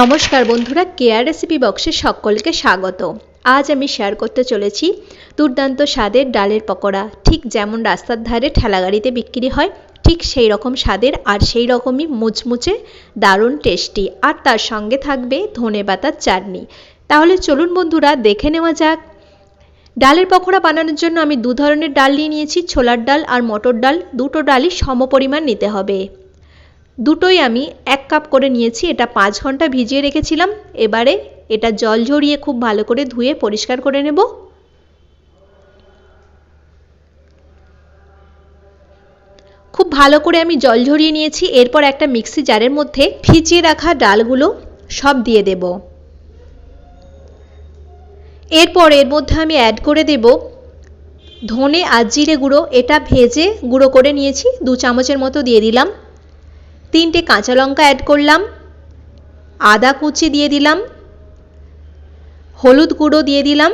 নমস্কার বন্ধুরা care recipe বক্সে সকলকে স্বাগত। আজ আমি শেয়ার করতে চলেছি দুর্দান্ত স্বাদের ডালের পকোড়া। ঠিক যেমন রাস্তার ধারে ঠেলাগাড়িতে বিক্রি হয়, ঠিক সেই রকম স্বাদের আর সেই রকমই মুচমুচে দারুণ টেস্টি আর তার সঙ্গে থাকবে ধনে পাতার চাটনি। তাহলে চলুন বন্ধুরা, দেখে নেওয়া যাক। ডালের পকোড়া বানানোর জন্য আমি দু ধরনের ডাল নিয়ে নিয়েছি, ছোলার ডাল আর মটর ডাল। দুটো ডালই সমপরিমাণ নিতে হবে। দুটোই আমি এক কাপ করে নিয়েছি, এটা পাঁচ ঘণ্টা ভিজিয়ে রেখেছিলাম। এবারে এটা জল ঝরিয়ে খুব ভালো করে ধুয়ে পরিষ্কার করে নেব। খুব ভালো করে আমি জল ঝরিয়ে নিয়েছি, এরপর একটা মিক্সি জারের মধ্যে ভিজিয়ে রাখা ডালগুলো সব দিয়ে দেব। এরপর এর মধ্যে আমি অ্যাড করে দেব ধনে আর জিরে গুঁড়ো, এটা ভেজে গুঁড়ো করে নিয়েছি, দু চামচের মতো দিয়ে দিলাম। তিনটে কাঁচা লঙ্কা অ্যাড করলাম, আদা কুচি দিয়ে দিলাম, হলুদ গুঁড়ো দিয়ে দিলাম,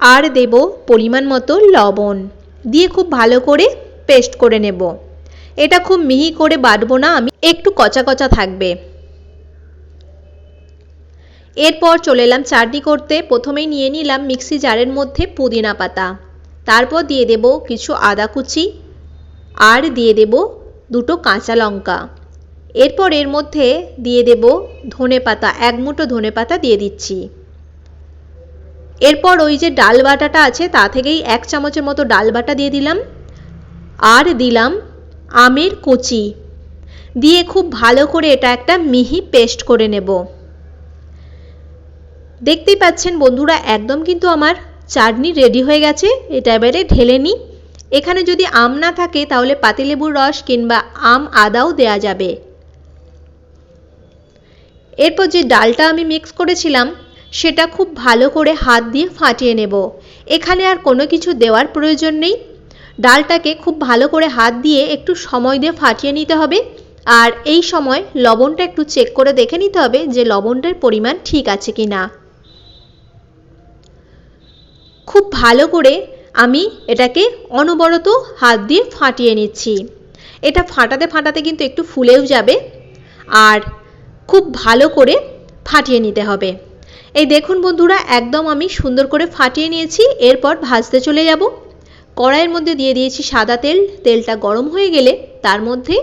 আর দেব পরিমাণ মতো লবণ। দিয়ে খুব ভালো করে পেস্ট করে নেব। এটা খুব মিহি করে বাটবো না, আমি একটু কচা কচা থাকবে। এরপর চলে এলাম চাটনি করতে। প্রথমেই নিয়ে নিলাম মিক্সি জারের মধ্যে পুদিনা পাতা। তারপর দিয়ে দেব কিছু আদা কুচি, আর দিয়ে দেব দুটো কাঁচা লঙ্কা। এরপর এর মধ্যে দিয়ে দেব ধনে পাতা, এক মুঠো ধনে পাতা দিয়ে দিচ্ছি। এরপর ওই যে ডাল বাটাটা আছে, তা থেকেই এক চামচের মতো ডাল বাটা দিয়ে দিলাম। আর দিলাম আমের কুচি। দিয়ে খুব ভালো করে এটা একটা মিহি পেস্ট করে নেব। দেখতেই পাচ্ছেন বন্ধুরা, একদম কিন্তু আমার চাটনি রেডি হয়ে গেছে। এটা এবারে ঢেলে নিই। এখানে যদি আম না থাকে, তাহলে পাতিলেবুর রস কিংবা আম আদাও দেয়া যাবে। এরপর যে ডালটা আমি মিক্স করেছিলাম, সেটা খুব ভালো করে হাত দিয়ে ফাটিয়ে নেব। এখানে আর কোনো কিছু দেওয়ার প্রয়োজন নেই। ডালটাকে খুব ভালো করে হাত দিয়ে একটু সময় দিয়ে ফাটিয়ে নিতে হবে। আর এই সময় লবণটা একটু চেক করে দেখে নিতে হবে যে লবণটার পরিমাণ ঠিক আছে কি না খুব ভালো করে আমি এটাকে অনবরত হাত দিয়ে ফাটিয়ে নিচ্ছি। এটা ফাটাতে ফাটাতে কিন্তু একটু ফুলেও যাবে। আর খুব ভালো করে ফাটিয়ে নিতে হবে। এই দেখুন বন্ধুরা, একদম আমি সুন্দর করে ফাটিয়ে নিয়েছি, এরপর ভাজতে চলে যাব। কড়াইয়ের মধ্যে দিয়ে দিয়েছি সাদা তেল, তেলটা গরম হয়ে গেলে তার মধ্যে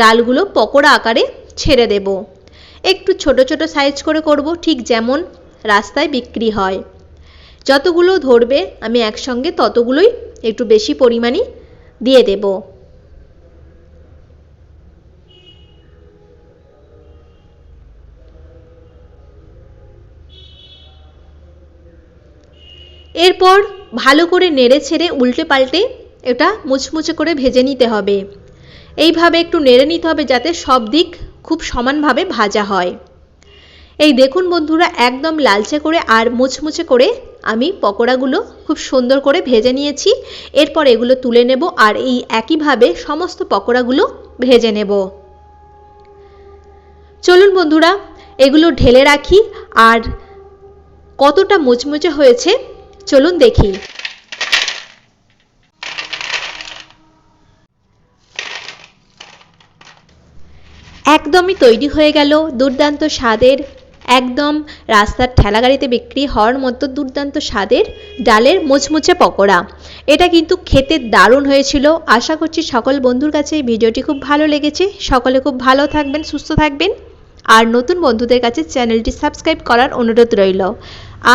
ডালগুলো পকোড়া আকারে ছেড়ে দেব। একটু ছোট ছোট সাইজ করে করব, ঠিক যেমন রাস্তায় বিক্রি হয়। যতগুলো ধরবে, আমি একসঙ্গে ততগুলোই একটু বেশি পরিমাণই দিয়ে দেবো। এরপর ভালো করে নেড়ে ছেড়ে উল্টে পাল্টে এটা মুচমুচে করে ভেজে নিতে হবে। এইভাবে একটু নেড়ে নিতে হবে যাতে সব দিক খুব সমানভাবে ভাজা হয়। এই দেখুন বন্ধুরা, একদম লালচে করে আর মুচমুচে করে আমি পকোড়াগুলো খুব সুন্দর করে ভেজে নিয়েছি। এরপর এগুলো তুলে নেব আর এই একইভাবে সমস্ত পকোড়াগুলো ভেজে নেব। চলুন বন্ধুরা, এগুলো ঢেলে রাখি আর কতটা মুচমুচে হয়েছে চলুন দেখি। একদমই তৈরি হয়ে গেল দুর্দান্ত স্বাদের, একদম রাস্তার ঠেলাগাড়িতে বিক্রি হওয়ার মতো দুর্দান্ত স্বাদের ডালের মুচমুচে পকোড়া। এটা কিন্তু খেতে দারুণ হয়েছিল। আশা করছি সকল বন্ধুর কাছে এই ভিডিওটি খুব ভালো লেগেছে। সকলে খুব ভালো থাকবেন, সুস্থ থাকবেন। আর নতুন বন্ধুদের কাছে চ্যানেলটি সাবস্ক্রাইব করার অনুরোধ রইল।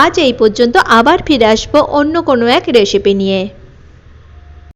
আজ এই পর্যন্ত আবার ফিরে আসব অন্য কোনো এক রেসিপি নিয়ে।